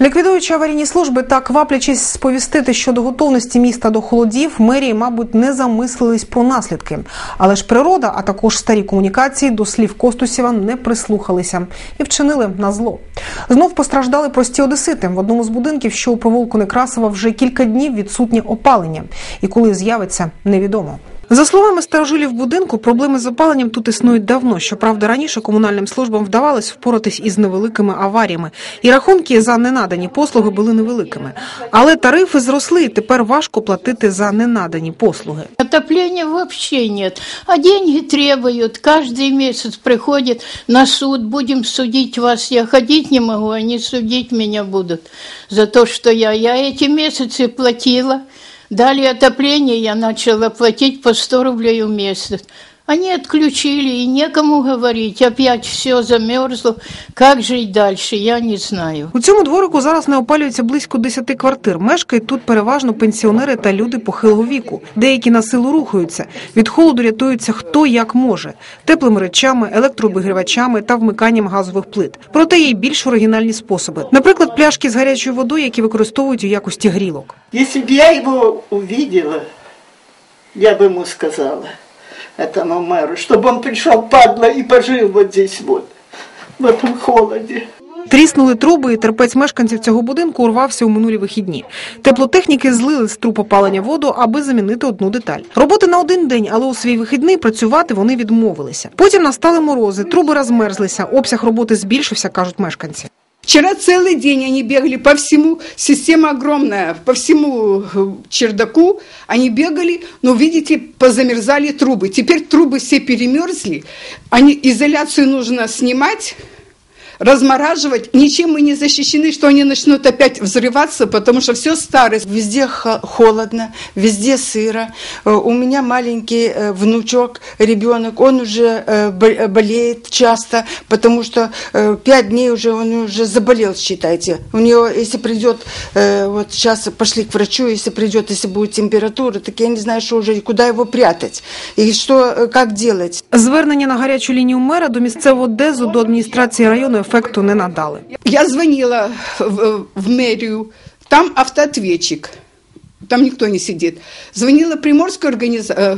Ліквідуючи аварійні служби та кваплячись сповістити щодо готовності міста до холодів, мерії, мабуть, не замислились про наслідки. Але ж природа, а також старі комунікації до слів Костусєва не прислухалися і вчинили на зло. Знов постраждали прості одесити. В одному з будинків, що у провулку Некрасова, вже кілька днів відсутнє опалення, і коли з'явиться, невідомо. За словами старожилів будинку, проблеми з опаленням тут існують давно. Щоправда, раніше комунальним службам вдавалось впоратись із невеликими аваріями, і рахунки за ненадані послуги були невеликими. Але тарифи зросли, і тепер важко платити за ненадані послуги. Отопления вообще нет. А деньги требуют. Каждый месяц приходит на суд. Будем судить вас. Я ходить не могу, они судить меня будут за то, что я. Я эти месяцы платила. Дали отопление, я начала платить по 100 рублей в месяц. Они отключили, и некому говорить. Опять все замерзло. Как жить дальше, я не знаю. У цьому дворику зараз не опалюється близько 10 квартир. Мешкають тут переважно пенсіонери та люди похилого віку. Деякі на силу рухаються. Від холоду рятуються хто як може теплими речами, електрообігрівачами та вмиканням газових плит. Проте є й більш оригінальні способи. Наприклад, пляшки з гарячою водою, які використовують у якості грілок. Если бы я его увидела, я бы ему сказала, этому мэру, чтобы он пришел, падла, и пожил вот здесь вот, в этом холоде. Тріснули труби, і терпець мешканців цього будинку урвався у минулі вихідні. Теплотехніки злили з труб опалення воду, аби замінити одну деталь. Роботи на один день, але у свій вихідний працювати вони відмовилися. Потім настали морози, труби розмерзлися, обсяг роботи збільшився, кажуть мешканці. Вчера целый день они бегали по всему, система огромная, по всему э, чердаку. Они бегали, но, видите, позамерзали трубы. Теперь трубы все перемерзли, они, изоляцию нужно снимать, размораживать. Ничем мы не защищены, что они начнут опять взрываться, потому что все старое. Везде хо- холодно, везде сыро. Э, У меня маленький э, внучок, ребенок, он уже э, бо- э, болеет часто, потому что э, пять дней уже он уже заболел, считайте. У него, если придет, э, вот сейчас пошли к врачу, если придет, если будет температура, так я не знаю, что уже, куда его прятать и что, э, как делать. Звернення на гарячу лінію мера до місцевого ДЕЗу до адміністрації району ефекту не надали. Я звонила в, в мэрию, там автоответчик. Там никто не сидит. Звонила Приморскую, организ... э,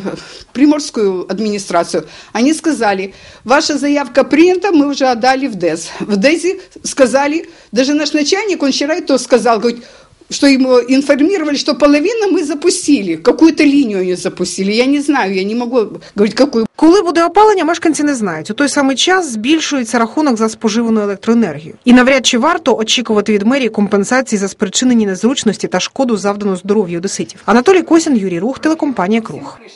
Приморскую администрацию. Они сказали, ваша заявка принята, мы уже отдали в ДЭЗ. В ДЭЗе сказали, даже наш начальник, он вчера и то сказал, говорит, что ему информировали, что половину мы запустили, какую-то линию они запустили. Я не знаю, я не могу говорить, какую. Коли буде опалення, мешканці не знають. У той самий час збільшується рахунок за споживану електроенергію. І навряд чи варто очікувати від мерії компенсації за спричинені незручності та шкоду завдану здоров'ю одеситів. Анатолій Косін, Юрій Рух, телекомпанія Круг.